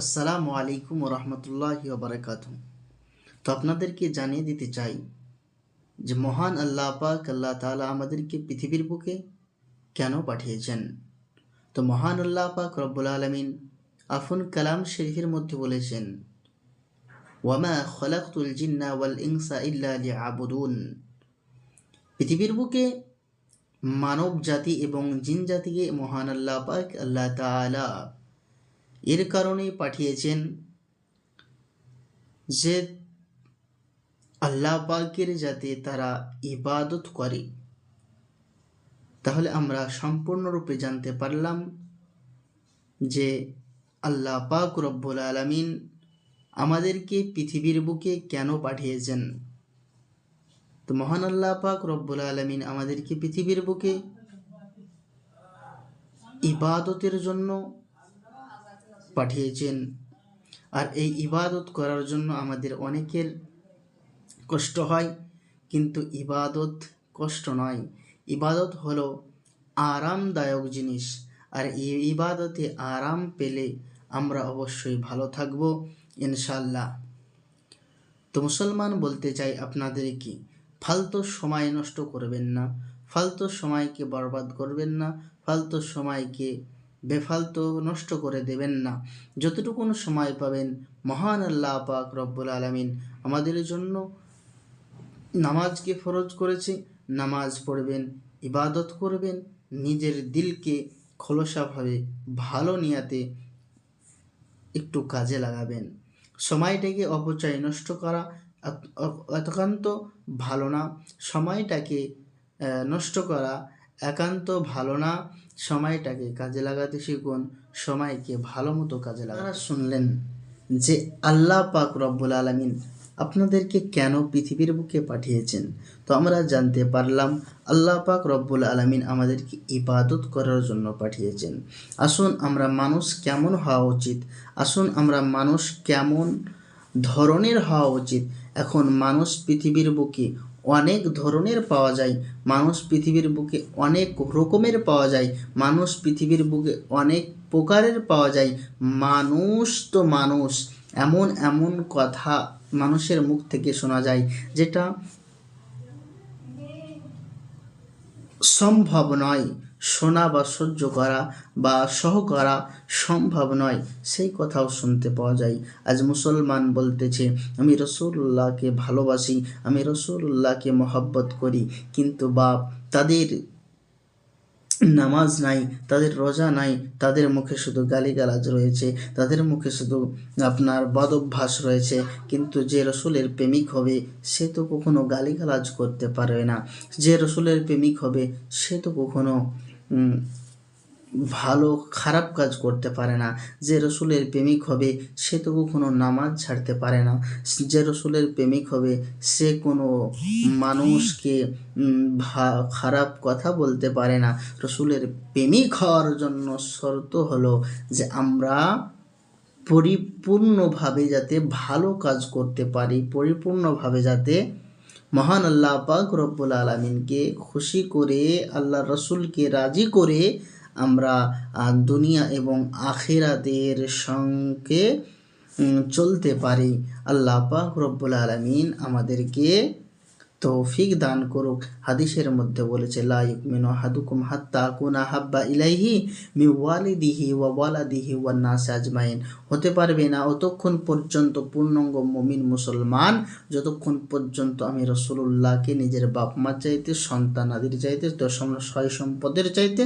আসসালামু আলাইকুম ও রহমতুল্লাহ বারাকাত তো আপনাদেরকে জানিয়ে দিতে চাই যে মহান আল্লাহ পাক আল্লাহ তালা আমাদেরকে পৃথিবীর বুকে কেন পাঠিয়েছেন? তো মহান আল্লাহ পাক রব্বুল আলমিন আফুন কালাম শরীফের মধ্যে বলেছেন, ওয়ামা খলাকুল জিন্না ওয়াল ইনসা ইল্লা লিয়াবুদুন। পৃথিবীর বুকে মানব জাতি এবং জিন জাতিকে মহান আল্লাহ পাক আল্লাহ তালা এর কারণেই পাঠিয়েছেন যে আল্লাহ পাকের যাতে তারা ইবাদত করে। তাহলে আমরা সম্পূর্ণরূপে জানতে পারলাম যে আল্লাহ পাক রব্বুল আলমিন আমাদেরকে পৃথিবীর বুকে কেন পাঠিয়েছেন? তো মহান আল্লাহ পাক রব্বুল আলমিন আমাদেরকে পৃথিবীর বুকে ইবাদতের জন্য পাঠিয়েছেন। আর এই ইবাদত করার জন্য আমাদের অনেকের কষ্ট হয়, কিন্তু ইবাদত কষ্ট নয়। ইবাদত হলো আরামদায়ক জিনিস। আর এই ইবাদতে আরাম পেলে আমরা অবশ্যই ভালো থাকব ইনশাল্লাহ তো মুসলমান বলতে চাই আপনাদেরকে ফালতু সময় নষ্ট করবেন না, ফালতু সময়কে বরবাদ করবেন না, ফালতু সময়কে বেফালতু নষ্ট করে দেবেন না। যতটুকুন সময় পাবেন, মহান আল্লাহ পাক রব্বুল আলমিন আমাদের জন্য নামাজকে ফরজ করেছে, নামাজ পড়বেন, ইবাদত করবেন, নিজের দিলকে খোলসাভাবে, ভালো নিয়াতে একটু কাজে লাগাবেন। সময়টাকে অপচয় নষ্ট করা একান্ত ভালো না। সময়টাকে নষ্ট করা একান্ত ভালো না সময়টাকে কাজে লাগাতে শিখুন সময়কে ভালো মতো কাজে লাগাতে শুনলেন যে আল্লাহ পাক রব্বুল আলমিন আপনাদেরকে কেন পৃথিবীর বুকে পাঠিয়েছেন? তো আমরা জানতে পারলাম আল্লাহ পাক রব্বুল আলমিন আমাদেরকে ইবাদত করার জন্য পাঠিয়েছেন। আসুন আমরা মানুষ কেমন হওয়া উচিত? আসুন আমরা মানুষ কেমন ধরনের হওয়া উচিত? এখন মানুষ পৃথিবীর বুকে অনেক ধরনের পাওয়া যায়। মানুষ পৃথিবীর বুকে অনেক রকমের পাওয়া যায়। মানুষ পৃথিবীর বুকে অনেক প্রকারের পাওয়া যায়। মানুষ তো মানুষ। এমন এমন কথা মানুষের মুখ থেকে শোনা যায়, যেটা সম্ভব নয়। শোনা বা সহ্য করা বা সহ করা সম্ভব নয়, সেই কথাও শুনতে পাওয়া যায়। আজ মুসলমান বলতেছে, আমি রসুল্লাহকে ভালোবাসি, আমি রসুল্লাহকে মহব্বত করি, কিন্তু বাপ, তাদের নামাজ নাই, তাদের রোজা নাই, তাদের মুখে শুধু গালিগালাজ রয়েছে, তাদের মুখে শুধু আপনার বদভ্যাস রয়েছে, কিন্তু যে রসুলের প্রেমিক হবে, সে তো কখনো গালিগালাজ করতে পারবে না। যে রসুলের প্রেমিক হবে, সে তো কখনো ভালো, খারাপ কাজ করতে পারে না। যে রসুলের প্রেমিক হবে, সে তো কখনো নামাজ ছাড়তে পারে না। যে রসুলের প্রেমিক হবে, সে কোনো মানুষকে খারাপ কথা বলতে পারে না। রসুলের প্রেমিক হওয়ার জন্য শর্ত হলো যে আমরা পরিপূর্ণভাবে যাতে ভালো কাজ করতে পারি, পরিপূর্ণভাবে যাতে মহান আল্লাহ পাক রব্বুল আলমিনকে খুশি করে আল্লাহ রসুলকে রাজি করে আমরা দুনিয়া এবং আখেরাদের সঙ্গে চলতে পারি। আল্লাহ পাক রব্বুল আলমিন আমাদেরকে তৌফিক দান করুক। হাদিসের মধ্যে বলেছে, লা ইউমিনু হাদুকুম হাত্তা কুনা হাব্বা ইলাইহি মি ওয়ালিদিহি ওয়া ওয়ালাদিহি ওয়া নাস আজমাইন। হতে পারবে না, অতক্ষণ পর্যন্ত পূর্ণাঙ্গ মুমিন মুসলমান, যতক্ষণ পর্যন্ত আমি রসুল্লাহকে নিজের বাপ মা চাইতে, সন্তান আদির চাইতে, দশম ছয় সম্পদের চাইতে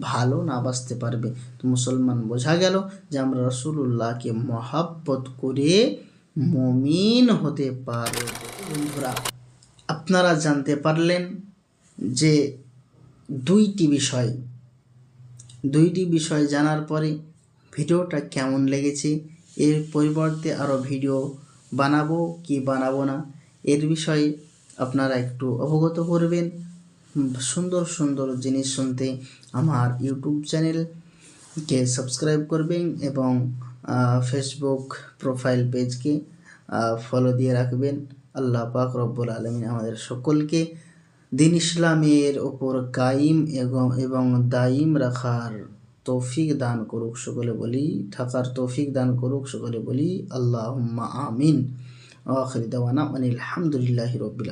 ভালো না বাঁচতে পারবে। তো মুসলমান বোঝা গেল যে আমরা রসুল্লাহকে মহাব্বত করে মমিন হতে পারবে। বন্ধুরা আপনারা জানতে পারলেন যে দুইটি বিষয় দুইটি বিষয় জানার পরে ভিডিওটা কেমন লেগেছে, এর পরিবর্তে আরও ভিডিও বানাবো কি বানাবো না, এর বিষয়ে আপনারা একটু অবগত করবেন। সুন্দর সুন্দর জিনিস শুনতে আমার ইউটিউব চ্যানেলকে সাবস্ক্রাইব করবেন এবং ফেসবুক প্রোফাইল পেজকে ফলো দিয়ে রাখবেন। আল্লাহ পাক রব্বুল আলমিন আমাদের সকলকে দিন ইসলামের ওপর কাইম এবং এবং দাইম রাখার তৌফিক দান করুক সকলে বলি, থাকার তৌফিক দান করুক সকলে বলি আল্লাহ আমিন। আখরি দাওয়ানা আনিল আলহামদুলিল্লাহ রবিল